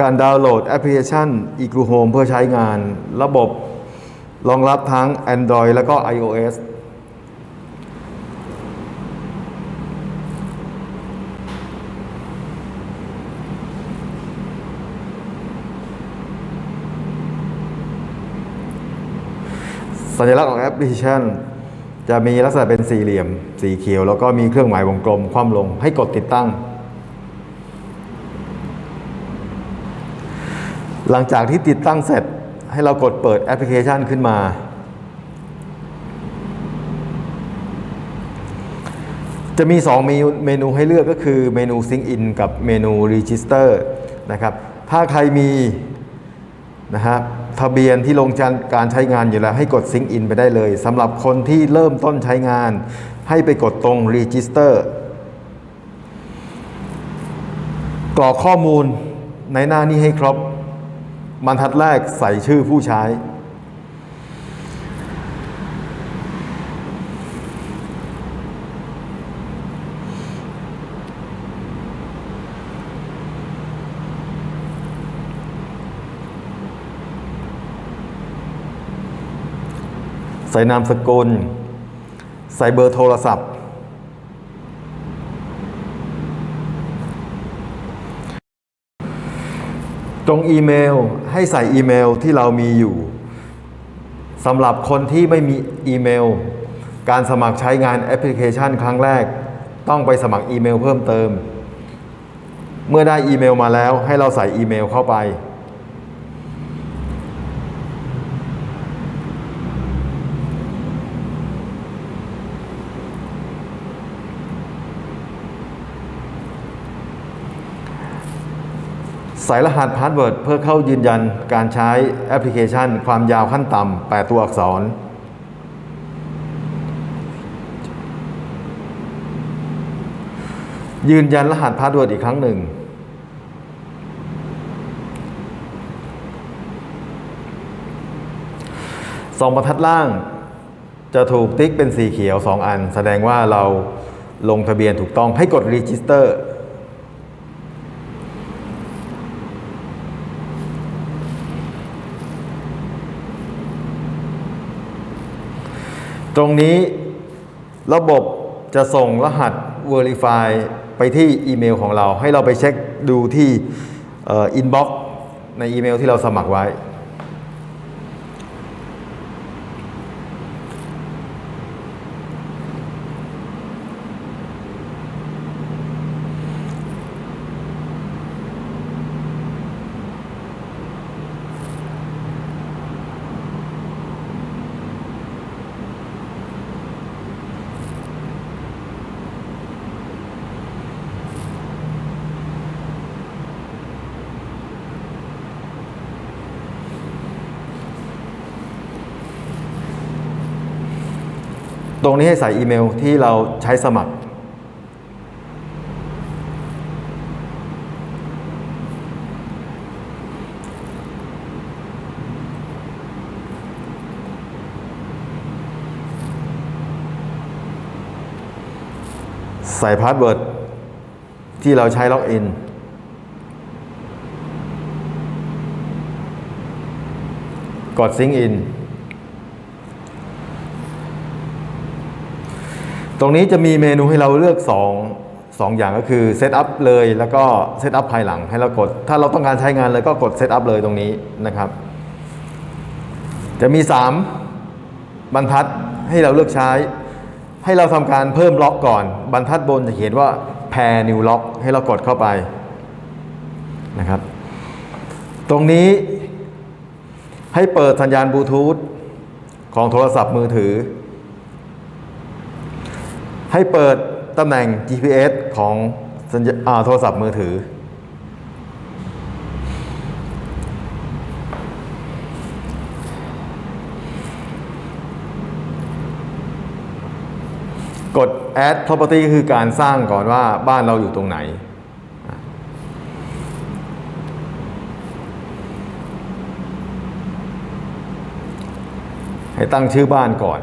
การดาวน์โหลดแอปพลิเคชัน e g r o Home เพื่อใช้งาน ระบบรองรับทั้ง Android แล้วก็ iOS สัญลักษณ์ของแอปพลิเคชัน จะมีลักษณะเป็นสี่เหลี่ยม สีเขียว แล้วก็มีเครื่องหมายวงกลมคว่ำลงให้กดติดตั้ง หลังจากที่ติดตั้งเสร็จให้เรากดเปิดแอปพลิเคชันขึ้นมา จะมี2เมนูเมนูให้เลือกก็คือเมนู Sync In กับเมนู Register นะครับ ถ้าใครมีนะครับทะเบียนที่ลงการใช้งานอยู่แล้วให้กด Sync In ไปได้เลยสำหรับคนที่เริ่มต้นใช้งาน ให้ไปกดตรง Register กรอกข้อมูลในหน้านี้ให้ครบ บรรทัดแรกใส่ชื่อผู้ใช้ ใส่นามสกุล ใส่เบอร์โทรศัพท์ ตรงอีเมลให้ใส่อีเมลที่เรามีอยู่สำหรับคนที่ไม่มีอีเมล การสมัครใช้งานแอปพลิเคชันครั้งแรก ต้องไปสมัครอีเมลเพิ่มเติม เมื่อได้อีเมลมาแล้วให้เราใส่อีเมลเข้าไป ใส่รหัสพาสเวิร์ดเพื่อเข้ายืนยันการใช้แอปพลิเคชัน ความยาวขั้นต่ำ 8 ตัวอักษร ยืนยันรหัสพาสเวิร์ดอีกครั้งหนึ่ง สองบรรทัดล่าง จะถูกติ๊กเป็นสีเขียว 2 อัน แสดงว่าเราลงทะเบียนถูกต้องให้กด Register ตรงนี้ระบบจะส่งรหัส Verify ไปที่อีเมลของเรา ให้เราไปเช็คดูที่อินบ็อกซ์ในอีเมลที่เราสมัครไว้ ตรงนี้ให้ใส่อีเมลที่เราใช้สมัคร ใส่พาสเวิร์ดที่เราใช้ล็อกอินกดซิงอิน ตรงนี้จะมีเมนูให้เราเลือก2 2อย่างก็คือเซตอัพเลยแล้วก็เซตอัพภายหลังให้เรากด ถ้าเราต้องการใช้งานเลยก็กดเซตอัพเลยตรงนี้นะครับ จะมี 3 บรรทัดให้เราเลือกใช้ ให้เราทำการเพิ่มล็อกก่อน บรรทัดบนจะเขียนว่า pair new lock ให้เรากดเข้าไปนะครับ ตรงนี้ให้เปิดสัญญาณบลูทูธของโทรศัพท์มือถือ ให้เปิดตำแหน่ง GPS ของอโทรศัพท์มือถือ กด add property ก็คือการสร้างก่อนว่าบ้านเราอยู่ตรงไหนให้ตั้งชื่อบ้านก่อน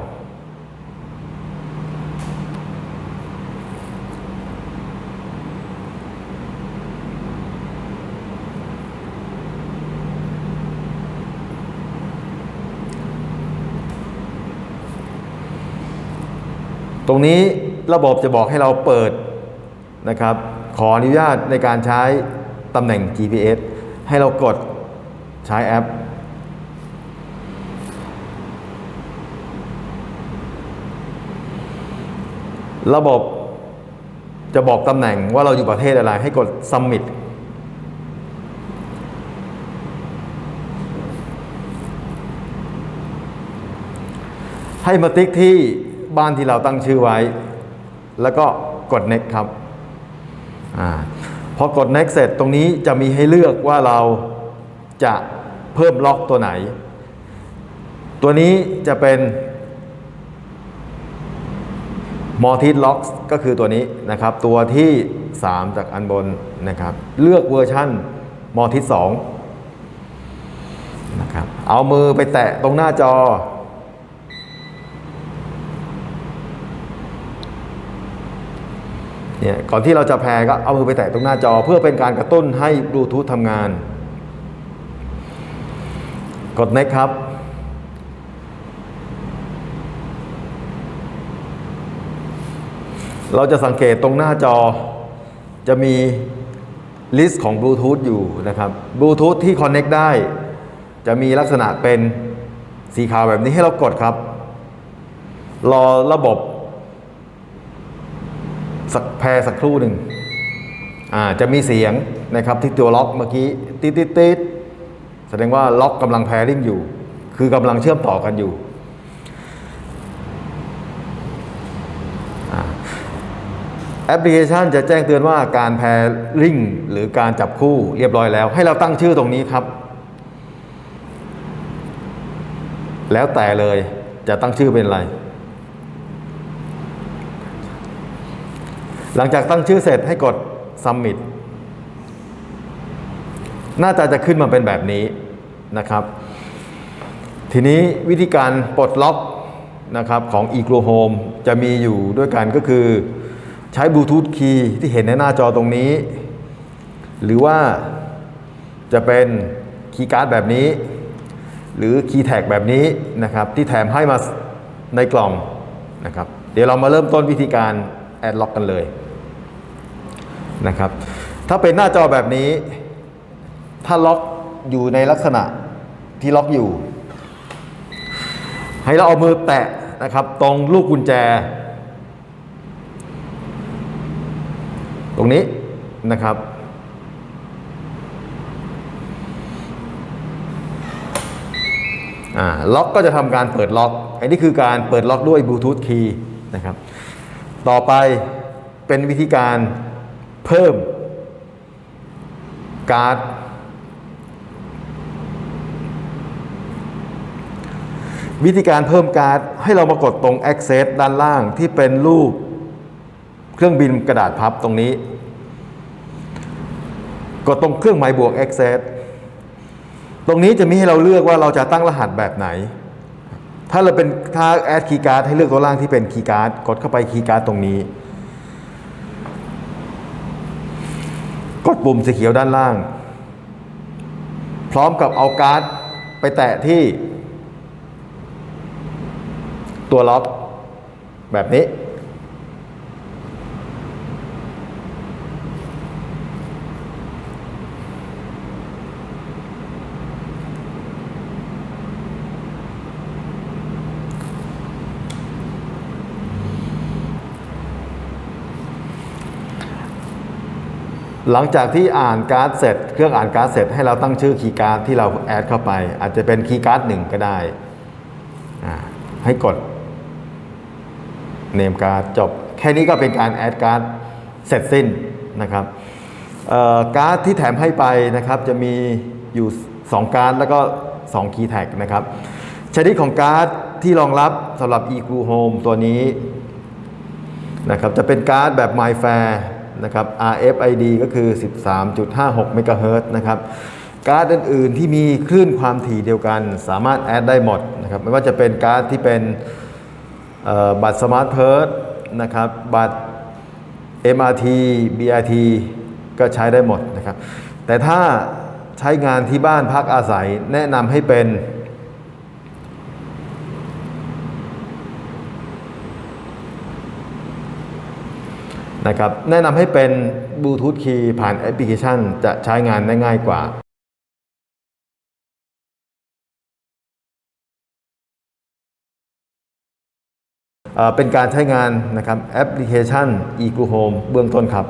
รงนี้ระบบจะบอกให้เราเปิดนะครับ ขออนุญาตในการใช้ตำแหน่ง GPS ให้เรากดใช้แอป ระบบจะบอกตำแหน่งว่าเราอยู่ประเทศอะไร ให้กด Submit ให้มาติ๊กที่ บ้านที่เราตั้งชื่อไว้ แล้วก็กด next ครับอพอกด next เสร็จตรงนี้จะมีให้เลือกว่าเราจะเพิ่มล็อกตัวไหน ตัวนี้จะเป็นมอทิสล็อกก็คือตัวนี้นะครับ ตัวที่ 3 จากอันบนนะครับ เลือกเวอร์ชันมอทิส2นะครับเอามือไปแตะตรงหน้าจอ เนี่ยก่อนที่เราจะแพรก็เอามือไปแตะตรงหน้าจอ เพื่อเป็นการกระตุ้นให้บลูทูธทำงาน กด next ครับ เราจะสังเกตตรงหน้าจอ จะมีลิสต์ของบลูทูธอยู่นะครับบลูทูธที่ Connect ได้ จะมีลักษณะเป็นสีขาวแบบนี้ให้เรากดครับ รอระบบ สักแพรสักครู่หนึ่งอ่าจะมีเสียงนะครับที่ตัวล็อกเมื่อกี้ติดติดติดแสดงว่าล็อกกำลังแพริ่งอยู่ คือกำลังเชื่อมต่อกันอยู่แอปพลิเคชันจะแจ้งเตือนว่าการแพริ่งหรือการจับคู่เรียบร้อยแล้ว ให้เราตั้งชื่อตรงนี้ครับ แล้วแต่เลยจะตั้งชื่อเป็นอะไร หลังจากตั้งชื่อเสร็จให้กด Submit หน้าตาจะขึ้นมาเป็นแบบนี้นะครับ ทีนี้วิธีการปลดล็อกนะครับของ e g l o Home จะมีอยู่ด้วยกันก็คือใช้บลูทูธคีย์ที่เห็นในหน้าจอตรงนี้ หรือว่าจะเป็นคีย์การ์ดแบบนี้ หรือคีย์แท็กแบบนี้นะครับ ที่แถมให้มาในกล่องนะครับ เดี๋ยวเรามาเริ่มต้นวิธีการแอดล็อกกันเลย นะครับ ถ้าเป็นหน้าจอแบบนี้ ถ้าล็อกอยู่ในลักษณะที่ล็อกอยู่ ให้เราเอามือแตะนะครับ ตรงลูกกุญแจ ตรงนี้นะครับล็อกก็จะทำการเปิดล็อก อันนี้คือการเปิดล็อกด้วยบลูทูธคีย์นะครับ ต่อไปเป็นวิธีการ เพิ่มการ์ดวิธีการเพิ่มการ์ดให้เรามากดตรง Access ด้านล่างที่เป็นรูปเครื่องบินกระดาษพับตรงนี้ กดตรงเครื่องหมายบวก Access ตรงนี้จะมีให้เราเลือกว่าเราจะตั้งรหัสแบบไหน ถ้าเราเป็นถ้าแอดคีย์การ์ดให้เลือกตัวล่างที่เป็นคีย์การ์ดกดเข้าไปคีย์การ์ดตรงนี้ ดปุ่มสีเขียวด้านล่าง พร้อมกับเอาการ์ดไปแตะที่ ตัวล็อกแบบนี้ หลังจากที่อ่านการ์ดเสร็จ เครื่องอ่านการ์ดเสร็จให้เราตั้งชื่อคีย์การ์ดที่เราแอดเข้าไป อาจจะเป็นคีย์การ์ดหนึ่งก็ได้ให้กดเนมการ์ดจบ แค่นี้ก็เป็นการแอดการ์ดเสร็จสิ้นนะครับการ์ดที่แถมให้ไปนะครับ จะมีอยู่ 2 การ์ดแล้วก็2คีย์แท็กนะครับชนิดของการ์ดที่รองรับสำหรับ e q Home ตัวนี้นะครับจะเป็นการ์ดแบบ MyFair นะครับ RFID ก็คือ 13.56 เมกะเฮิรตซ์นะครับ การ์ดอื่นๆที่มีคลื่นความถี่เดียวกัน สามารถแอดได้หมดนะครับ ไม่ว่าจะเป็นการ์ดที่เป็นบัตรสมาร์ทเพิร์ดนะครับ บัตร MRT BRT ก็ใช้ได้หมดนะครับ แต่ถ้าใช้งานที่บ้านพักอาศัยแนะนำให้เป็น นะครับแนะนำให้เป็นบลูทูธคีย์ผ่านแอปพลิเคชัน จะใช้งานได้ง่ายกว่าเป็นการใช้งานนะครับแอปพลิเคชัน e g o Home เบื้องต้นครับ